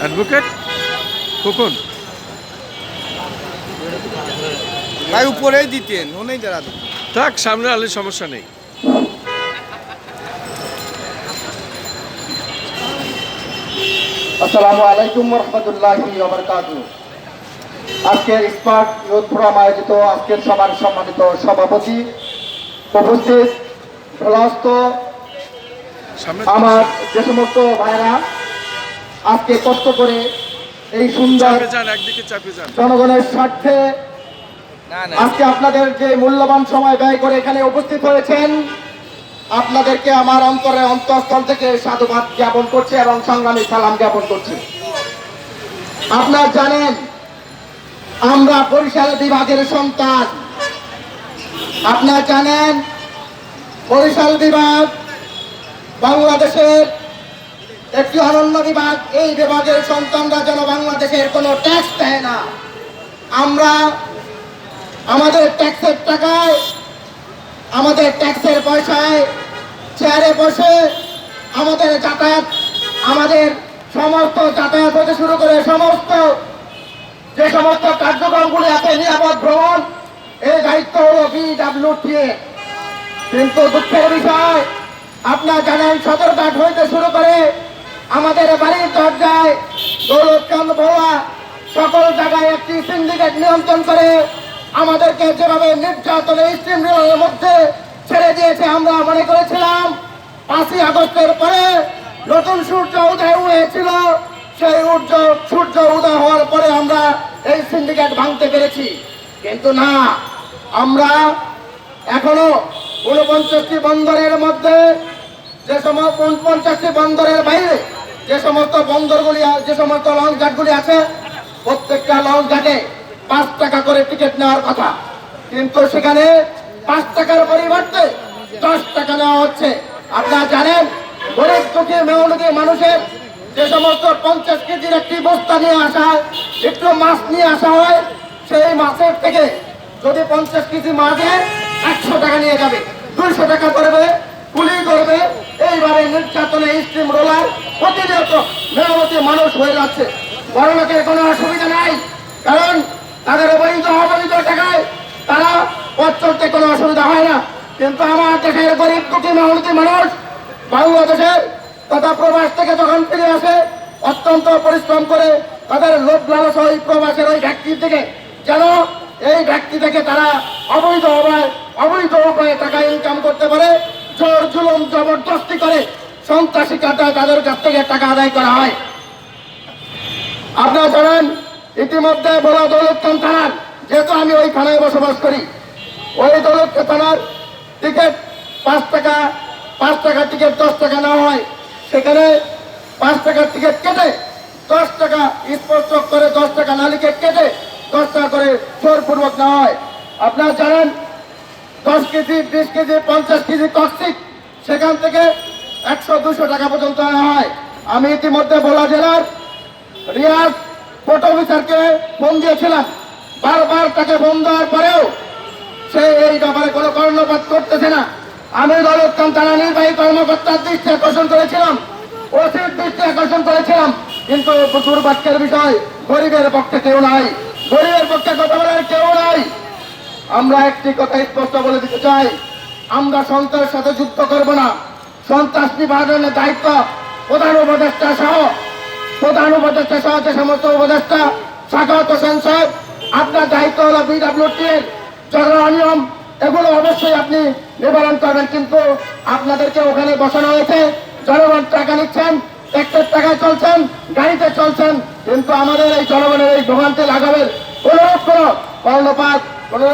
Advocate Khokon. ভাই উপরেই দিতেন ওনেই দাঁড়াতেন থাক সামনে আলে সমস্যা নেই। আসসালামু আলাইকুম রহমতুল্লাহি আজকের স্মার্ট ইউথ ফোরাম আয়োজিত আজকের সভার সম্মানিত সভাপতি উপস্থিত আমার যে সমস্ত ভাইরা আজকে কষ্ট করে এই সুন্দর জনগণের স্বার্থে আজকে আপনাদের যে মূল্যবান সময় ব্যয় করে এখানে উপস্থিত হয়েছেন আপনাদেরকে আমার অন্তরে অন্তঃস্থল থেকে সাধুবাদ জ্ঞাপন করছি এবং সংগ্রামী সালাম জ্ঞাপন করছি। আপনারা জানেন আমরা বরিশাল বিভাগের সন্তান। আপনারা জানেন বরিশাল বিভাগ বাংলাদেশের একটি অনন্য বিভাগ এই বিভাগের সন্তানরা যেন বাংলাদেশের কোনো ট্যাক্স দেয় না। আমরা আমাদের ট্যাক্সের টাকায়, আমাদের ট্যাক্সের পয়সায় চেয়ারে বসে আমাদের যাতায়াত, আমাদের সমস্ত যাতায়াত হতে শুরু করে সমস্ত, যে সমস্ত কার্যক্রমগুলি আছে নিরাপদ ভ্রমণ এই দায়িত্ব হলো বিডাব্লিউটি কিন্তু দুঃখের বিষয়, আপনার জানেন সদরঘাট হইতে শুরু করে আমাদের বাড়ির দরজায় দৌলতচাঁদ ভোয়া সকল জায়গায় একটি সিন্ডিকেট নিয়ন্ত্রণ করে আমাদেরকে যেভাবে নির্যাতনের স্ট্রিম মধ্যে ছেড়ে দিয়েছে আমরা মনে করেছিলাম, পাঁচই আগস্টের পরে নতুন সূর্য উদয় হয়েছিল। সেই সূর্য সূর্য উদয় হওয়ার পরে আমরা এই সিন্ডিকেট ভাঙতে পেরেছি। কিন্তু না, আমরা এখনও উনপঞ্চাশটি বন্দরের মধ্যে যে সমস্ত পঞ্চাশটি বন্দরের বাইরে যে সমস্ত বন্দরগুলি যে সমস্ত লঞ্চ ঘাটগুলি আছে, প্রত্যেকটা লঞ্চ ঘাটে পাঁচ টাকা করে টিকিট নেওয়ার কথা। কিন্তু সেখানে পাঁচ টাকার পরিবর্তে দশ টাকা নেওয়া হচ্ছে। আপনারা জানেন, গরিব দুঃখী মেয়নদী মানুষের যে সমস্ত পঞ্চাশ কেজির একটি বস্তা নিয়ে আসা হয়, একটু মাছ নিয়ে আসা হয়, সেই মাছের থেকে যদি পঞ্চাশ কেজি মাছে একশো টাকা নিয়ে যাবে। দুইশো টাকা করবে কুলি করবে। এইবারে নির্যাতনে স্টিম রোলার প্রতিনিয়ত মেরামতি মানুষ হয়ে যাচ্ছে। বড় লোকের কোনো অসুবিধা নাই, কারণ তাদের অবৈধ অবৈধ টাকায় তারা পথ চলতে কোনো অসুবিধা হয় না। কিন্তু আমার দেশের গরিব, দুঃখী মেহনতি মানুষ বাংলাদেশের তথা প্রবাস থেকে যখন ফিরে আসে, অত্যন্ত পরিশ্রম করে তাদের লোভ লালস ওই প্রবাসের ওই ব্যক্তির থেকে যেন এই ব্যক্তি থেকে তারা অবৈধ উপায় অবৈধ উপায়ে টাকা ইনকাম করতে পারে জোর জুলুম জবরদস্তি করে সন্ত্রাসী কাটা তাদের কাছ থেকে টাকা আদায় করা হয়। আপনারা জানেন, ইতিমধ্যে বলা দৌলতখান থানার যেহেতু আমি ওই থানায় বসবাস করি, ওই দৌলত থানার টিকিট পাঁচ টাকা পাঁচ টাকা টিকিট, দশ টাকা নেওয়া হয়। সেখানে পাঁচ টাকার টিকিট কেটে দশ টাকা স্পষ্ট করে, দশ টাকা নালিকে কেটে দশ টাকা করে জোরপূর্বক নেওয়া হয়। আপনারা জানেন, দশ কেজি, বিশ কেজি, পঞ্চাশ কেজি টক্সিক সেখান থেকে একশো দুশো টাকা পর্যন্ত হয়। আমি ইতিমধ্যে ভোলা জেলার রিয়াজ ফটো অফিসারকে ফোন দিয়েছিলাম। বারবার তাকে ফোন দেওয়ার পরেও সে এই ব্যাপারে কোনো কর্ণপাত করতেছে না। আমি দলত্তম থানা নির্বাহী কর্মকর্তার দৃষ্টি আকর্ষণ করেছিলাম, ওসির দৃষ্টি আকর্ষণ করেছিলাম, কিন্তু প্রচুর দুর্ভাগ্যের বিষয়, গরিবের পক্ষে কেউ নাই। গরিবের পক্ষে কথা বলার কেউ নাই। আমরা একটি কথা স্পষ্ট বলে দিতে চাই আমরা সন্ত্রাসের সাথে যুক্ত করব না। সন্ত্রাস নিবারণের দায়িত্ব প্রধান উপদেষ্টা সহ, প্রধান উপদেষ্টা সহ যে সমস্ত উপদেষ্টা, স্বাগত সাহেব। আপনার দায়িত্ব হলো বিডাব্লিউটি এর জনগণ নিয়ম। এগুলো অবশ্যই আপনি নিবারণ করবেন, কিন্তু আপনাদেরকে ওখানে বসানো হয়েছে। জনগণ টাকা নিচ্ছেন ট্যাক্সের টাকায় চলছেন, গাড়িতে চলছেন, কিন্তু আমাদের এই জনগণের এই ভোগান্তি লাগাবের কোনো কোনো কর্ণপাত কোনো